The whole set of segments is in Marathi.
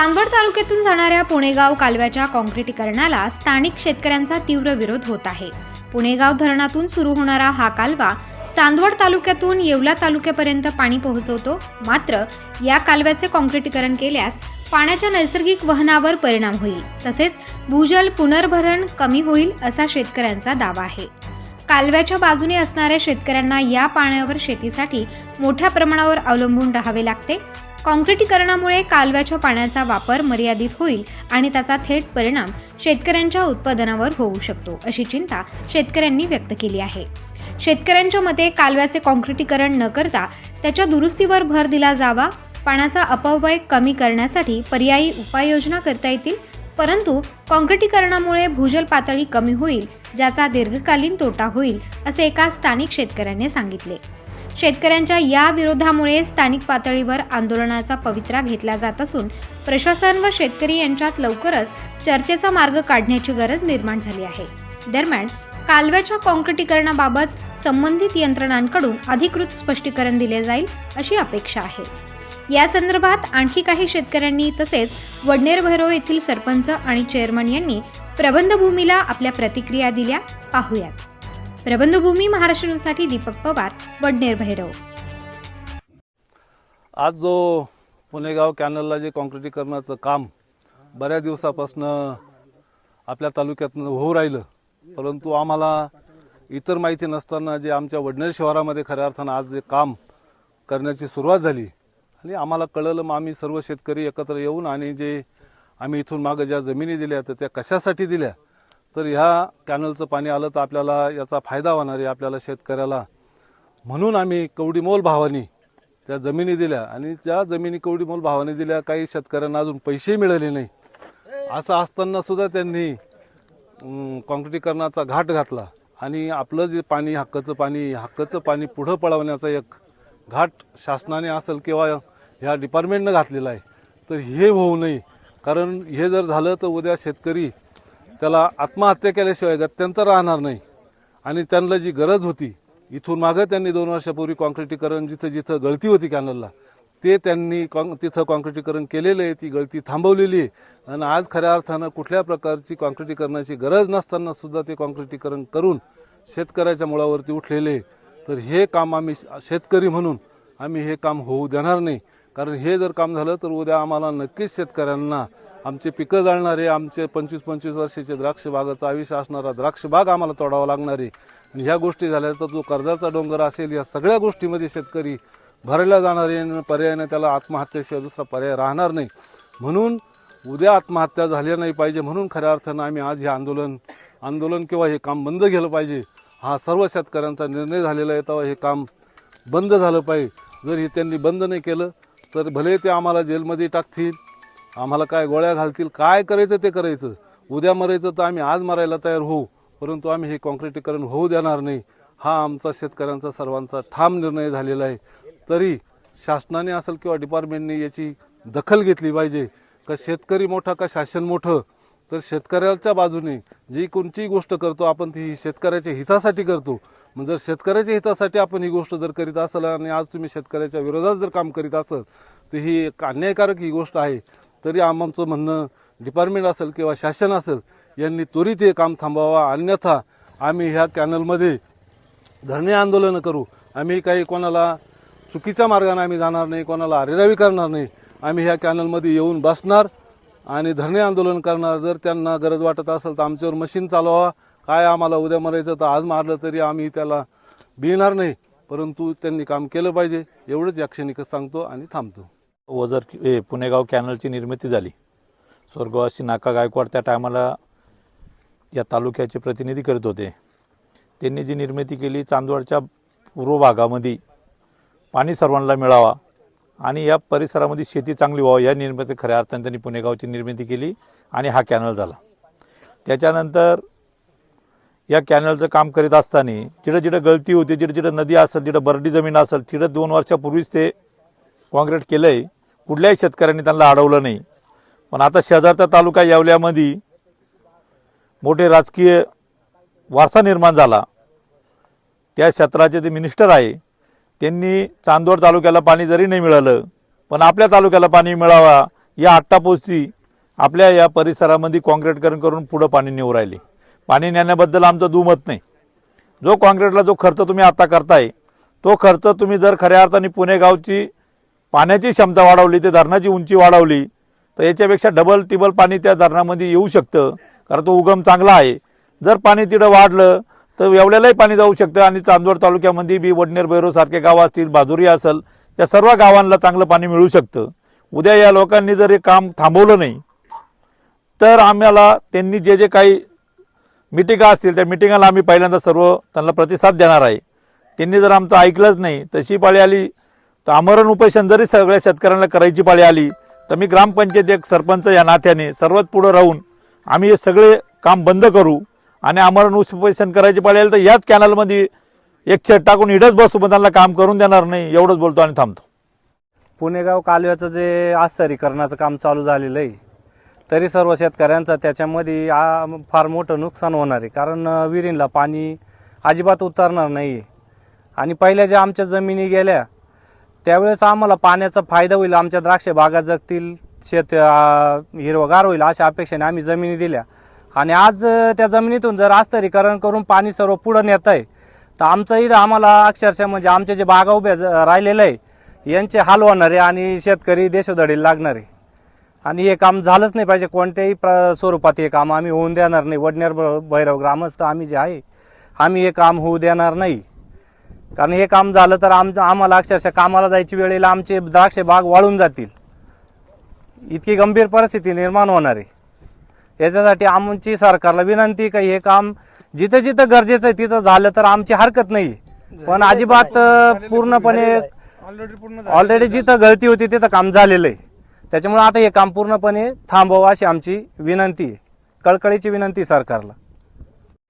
चांदवड तालुक्यातून जाणाऱ्या पुणेगाव कालव्याच्या काँक्रिटीकरणाला स्थानिक शेतकऱ्यांचा तीव्र विरोध होत आहे. पुणेगाव धरणातून सुरू होणारा हा कालवा चांदवड तालुक्यातून येवला तालुक्यापर्यंत पाणी पोहोचवतो. मात्र या कालव्याचे काँक्रिटीकरण केल्यास पाण्याच्या नैसर्गिक वहनावर परिणाम होईल. तसेच भूजल पुनर्भरण कमी होईल असा शेतकऱ्यांचा दावा आहे. कालव्याच्या बाजूने असणाऱ्या शेतकऱ्यांना या पाण्यावर शेतीसाठी मोठ्या प्रमाणावर अवलंबून राहावे लागते. काँक्रीटीकरणामुळे कालव्याच्या पाण्याचा वापर मर्यादित होईल आणि त्याचा थेट परिणाम शेतकऱ्यांच्या उत्पादनावर होऊ शकतो अशी चिंता शेतकऱ्यांनी व्यक्त केली आहे. शेतकऱ्यांच्या मते कालव्याचे काँक्रीटीकरण न करता त्याच्या दुरुस्तीवर भर दिला जावा पाण्याचा अपव्यय कमी करण्यासाठी पर्यायी उपाययोजना करता येतील परंतु काँक्रीटीकरणामुळे भूजल पातळी कमी होईल ज्याचा दीर्घकालीन तोटा होईल असे एका स्थानिक शेतकऱ्याने सांगितले. शेतकऱ्यांच्या या विरोधामुळे स्थानिक पातळीवर आंदोलनाचा पवित्रा घेतला जात असून प्रशासन व शेतकरी यांच्यात लवकरच चर्चेचा मार्ग काढण्याची गरज निर्माण झाली आहे. दरम्यान कालव्याच्या काँक्रिटीकरणाबाबत संबंधित यंत्रणांकडून अधिकृत स्पष्टीकरण दिले जाईल अशी अपेक्षा आहे. या संदर्भात आणखी काही शेतकऱ्यांनी तसेच वडनेर भैरव येथील सरपंच आणि चेअरमन यांनी प्रबंधभूमीला आपल्या प्रतिक्रिया दिल्या. पाहूयात. प्रबंधभूमी महाराष्ट्र न्यूजसाठी दीपक पवार वडनेर भैरव. आज जो पुणेगाव कॅनलला जे काँक्रिटीकरणाचं काम बऱ्याच दिवसापासून आपल्या तालुक्यातनं होऊ राहिलं परंतु आम्हाला इतर माहिती नसताना जे आमच्या वडनेर शहरामध्ये खऱ्या अर्थानं आज जे काम करण्याची सुरुवात झाली आणि आम्हाला कळलं मग आम्ही सर्व शेतकरी एकत्र येऊन आणि जे आम्ही इथून मागं ज्या जमिनी दिल्या तर त्या कशासाठी दिल्या तर ह्या कॅनलचं पाणी आलं तर आपल्याला याचा फायदा होणार आहे आपल्याला शेतकऱ्याला. म्हणून आम्ही कवडीमोल भावानी त्या जमिनी दिल्या आणि ज्या जमिनी कवडीमोल भावाने दिल्या काही शेतकऱ्यांना अजून पैसे मिळाले नाही. असं असताना सुद्धा त्यांनी काँक्रीटीकरणाचा घाट घातला आणि आपलं जे पाणी हक्काचं पाणी हक्काचं पाणी पुढं पळवण्याचा एक घाट शासनाने असेल किंवा ह्या डिपार्टमेंटनं घातलेला आहे. तर हे होऊ नये. कारण हे जर झालं तर उद्या शेतकरी त्याला आत्महत्या केल्याशिवाय गत्यंतर राहणार नाही. आणि त्यांना जी गरज होती इथून मागं त्यांनी दोन वर्षापूर्वी काँक्रिटीकरण जिथं जिथं गळती होती कॅनलला ते त्यांनी काँ तिथं काँक्रिटीकरण केलेलं आहे ती गळती थांबवलेली आहे. आणि आज खऱ्या अर्थानं कुठल्या प्रकारची काँक्रिटीकरणाची गरज नसताना सुद्धा ते काँक्रिटीकरण करून शेतकऱ्याच्या मुळावरती उठलेले तर हे काम आम्ही शेतकरी म्हणून आम्ही हे काम होऊ देणार नाही. कारण हे जर काम झालं तर उद्या आम्हाला नक्कीच शेतकऱ्यांना आमचे पिकं जाळणारे आमचे पंचवीस पंचवीस वर्षाचे द्राक्ष बागाचा आयुष्य असणारा द्राक्ष बाग आम्हाला तोडावा लागणार. आहे आणि ह्या गोष्टी झाल्या तर जो कर्जाचा डोंगर असेल या सगळ्या गोष्टीमध्ये शेतकरी भरला जाणारे पर्यायाने त्याला आत्महत्येशिवाय दुसरा पर्याय राहणार नाही. म्हणून उद्या आत्महत्या झाल्या नाही पाहिजे म्हणून खऱ्या अर्थानं आम्ही आज हे आंदोलन आंदोलन किंवा हे काम बंद केलं पाहिजे. हा सर्व शेतकऱ्यांचा निर्णय झालेला आहे तेव्हा हे काम बंद झालं पाहिजे. जर हे त्यांनी बंद नाही केलं तर भले ते आम्हाला जेलमध्ये टाकतील आम्हाला काय गोळ्या घालतील काय करायचं ते करायचं. उद्या मरायचं तर आम्ही आज मरायला तयार होऊ परंतु आम्ही हे काँक्रिटीकरण होऊ देणार नाही. हा आमचा शेतकऱ्यांचा सर्वांचा ठाम निर्णय झालेला आहे. तरी शासनाने असेल किंवा डिपार्टमेंटने याची दखल घेतली पाहिजे. का शेतकरी मोठा का शासन मोठं? तर शेतकऱ्याच्या बाजूने जी कोणतीही गोष्ट करतो आपण ती शेतकऱ्याच्या हितासाठी करतो. मग जर शेतकऱ्याच्या हितासाठी आपण ही गोष्ट जर करीत असाल आणि आज तुम्ही शेतकऱ्याच्या विरोधात जर काम करीत असाल तर ही एक अन्यायकारक ही गोष्ट आहे. तरी आमचं म्हणणं डिपार्टमेंट असेल किंवा शासन असेल यांनी त्वरित हे काम थांबावा अन्यथा आम्ही ह्या कॅनलमध्ये धरणे आंदोलनं करू. आम्ही काही कोणाला चुकीच्या मार्गाने आम्ही जाणार नाही कोणाला अरेरावी करणार नाही. आम्ही ह्या कॅनलमध्ये येऊन बसणार आणि धरणे आंदोलन करणार. जर त्यांना गरज वाटत असेल तर आमच्यावर मशीन चालवा काय आम्हाला उद्या मरायचं तर आज मारलं तरी आम्ही त्याला भिणार नाही. परंतु त्यांनी काम केलं पाहिजे. एवढंच या क्षणिकच सांगतो आणि थांबतो. वजर ए पुणेगाव कॅनलची निर्मिती झाली स्वर्गवासी नाका गायकवाड त्या टायमाला या तालुक्याचे प्रतिनिधी करत होते. त्यांनी जी निर्मिती केली चांदवडच्या पूर्व भागामध्ये पाणी सर्वांना मिळावा आणि या परिसरामध्ये शेती चांगली व्हावी या निर्मिती खऱ्या अर्थाने त्यांनी पुणेगावची निर्मिती केली आणि हा कॅनल झाला. त्याच्यानंतर या कॅनलचं काम करीत असताना जिथं जिथं गळती होती जिथं जिथं नदी असेल जिथं बरडी जमीन असेल तिथं दोन वर्षापूर्वीच ते काँक्रीट आहे कुठल्याही शेतकऱ्यांनी त्यांना अडवलं नाही. पण आता शेजारचा तालुका येवल्यामध्ये मोठे राजकीय वारसा निर्माण झाला. त्या क्षेत्राचे ते मिनिस्टर आहे त्यांनी चांदोड तालुक्याला पाणी जरी नाही मिळालं पण आपल्या तालुक्याला पाणी मिळावा या आट्टापोस्ती आपल्या या परिसरामध्ये काँक्रीटकरण करून पुढं पाणी नेऊ राहिले. पाणी नेण्याबद्दल आमचं दुमत नाही. जो काँक्रीटला जो खर्च तुम्ही आता करताय तो खर्च तुम्ही जर खऱ्या अर्थाने पुणे गावची पाण्याची क्षमता वाढवली ते धरणाची उंची वाढवली तर याच्यापेक्षा डबल टिबल पाणी त्या धरणामध्ये येऊ शकतं. कारण तो उगम चांगला आहे. जर पाणी तिथं वाढलं तर एवढ्यालाही पाणी जाऊ शकतं आणि चांदवड तालुक्यामध्ये बी वडनेर बैरो सारखे गाव असतील बाजुरी असेल या सर्व गावांना चांगलं पाणी मिळू शकतं. उद्या या लोकांनी जर हे काम थांबवलं नाही तर आम्हाला त्यांनी जे जे काही मिटिंगा असतील त्या मिटिंगाला आम्ही पहिल्यांदा सर्व त्यांना प्रतिसाद देणार आहे. त्यांनी जर आमचं ऐकलंच नाही तशी पाळी आली तर आमरण उपोषण जरी सगळ्या शेतकऱ्यांना करायची पाळी आली तर मी ग्रामपंचायत एक सरपंच या नात्याने सर्वात पुढं राहून आम्ही हे सगळे काम बंद करू आणि आमरण उपोषण करायची पाळी आली तर याच कॅनलमध्ये एक छेट टाकून इडच बसू पण त्यांना काम करून देणार नाही एवढंच बोलतो आणि थांबतो. पुणेगाव कालव्याचं जे आस्तरीकरणाचं काम चालू झालेलं आहे तरी सर्व शेतकऱ्यांचं त्याच्यामध्ये फार मोठं नुकसान होणार आहे. कारण विहिरींला पाणी अजिबात उतरणार नाही आहे आणि पहिल्या ज्या आमच्या जमिनी गेल्या त्यावेळेस आम्हाला पाण्याचा फायदा होईल आमच्या द्राक्ष बागा जगतील शेत हिरवगार होईल अशा अपेक्षेने आम्ही जमिनी दिल्या. आणि आज त्या जमिनीतून जर आस्तरीकरण करून पाणी सर्व पुढं नेत आहे तर आमचं इथं आम्हाला अक्षरशः म्हणजे आमचे जे बागा उभ्या ज- राहिलेलं आहे यांचे हाल होणारे आणि शेतकरी देशोधडीला लागणारे आणि हे काम झालंच नाही पाहिजे कोणत्याही प्र स्वरूपात हे काम आम्ही होऊन देणार नाही. वडनेर भैरव ग्रामस्थ आम्ही जे आहे आम्ही हे काम होऊ देणार नाही. कारण हे काम झालं तर आम आम्हाला अक्षरशः कामाला जायची वेळेला आमचे द्राक्ष बाग वाळून जातील. इतकी गंभीर परिस्थिती निर्माण होणार आहे. याच्यासाठी आमची सरकारला विनंती का हे काम जिथं जिथं गरजेचं आहे तिथं झालं तर आमची हरकत नाही. पण अजिबात पूर्णपणे ऑलरेडी जिथं गळती होती तिथं काम झालेलं आहे. त्याच्यामुळे आता हे काम पूर्णपणे थांबवावं अशी आमची विनंती आहे. कळकळीची विनंती सरकारला.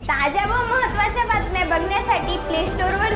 ताज्या व महत्त्वाच्या बातम्या बघण्यासाठी प्ले स्टोअरवर